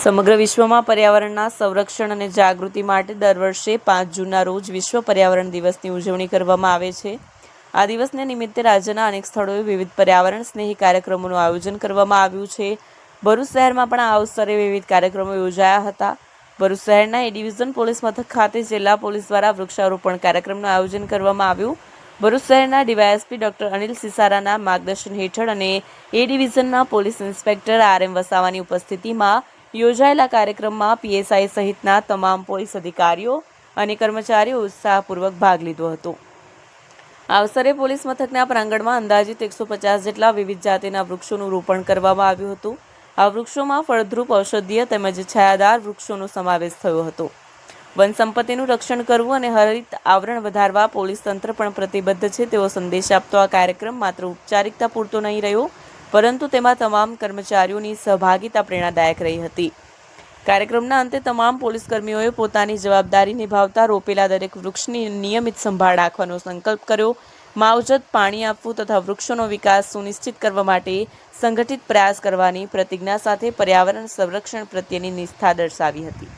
સમગ્ર વિશ્વમાં પર્યાવરણના સંરક્ષણ અને જાગૃતિ માટે દર વર્ષે પાંચ જૂનના રોજ વિશ્વ પર્યાવરણ દિવસની ઉજવણી કરવામાં આવે છે. આ દિવસને નિમિત્તે રાજ્યના અનેક સ્થળોએ વિવિધ પર્યાવરણ સ્નેહી કાર્યક્રમોનું આયોજન કરવામાં આવ્યું છે. ભરૂચ શહેરમાં પણ આ અવસરે વિવિધ કાર્યક્રમો યોજાયા હતા. ભરૂચ શહેરના એ ડિવિઝન પોલીસ મથક ખાતે જિલ્લા પોલીસ દ્વારા વૃક્ષારોપણ કાર્યક્રમનું આયોજન કરવામાં આવ્યું. ભરૂચ શહેરના ડીવાયએસપી ડોક્ટર અનિલ સિસારાના માર્ગદર્શન હેઠળ અને એ ડિવિઝનના પોલીસ ઇન્સ્પેક્ટર આર એમ વસાવાની ઉપસ્થિતિમાં યોજાયેલા કાર્યક્રમમાં પીએસઆઈ સહિતના તમામ પોલીસ અધિકારીઓ અને કર્મચારીઓ ઉત્સાહપૂર્વક ભાગ લીધો હતો. આ અવસરે પોલીસ મથકના પ્રાંગણમાં અંદાજિત એકસો પચાસ જેટલા વિવિધ જાતિના વૃક્ષોનું રોપણ કરવામાં આવ્યું હતું. આ વૃક્ષોમાં ફળદ્રુપ ઔષધીય તેમજ છાયાદાર વૃક્ષોનો સમાવેશ થયો હતો. વન સંપત્તિનું રક્ષણ કરવું અને હરિત આવરણ વધારવા પોલીસ તંત્ર પણ પ્રતિબદ્ધ છે તેવો સંદેશ આપતો આ કાર્યક્રમ માત્ર ઔપચારિકતા પૂરતો નહીં રહ્યો પરંતુ તેમાં તમામ કર્મચારીઓની સહભાગિતા પ્રેરણાદાયક રહી હતી. કાર્યક્રમના અંતે તમામ પોલીસ કર્મીઓએ પોતાની જવાબદારી નિભાવતા રોપેલા દરેક વૃક્ષની નિયમિત સંભાળ રાખવાનો સંકલ્પ કર્યો. માવજત પાણી આપવું તથા વૃક્ષોનો વિકાસ સુનિશ્ચિત કરવા માટે સંગઠિત પ્રયાસ કરવાની પ્રતિજ્ઞા સાથે પર્યાવરણ સંરક્ષણ પ્રત્યેની નિષ્ઠા દર્શાવી હતી.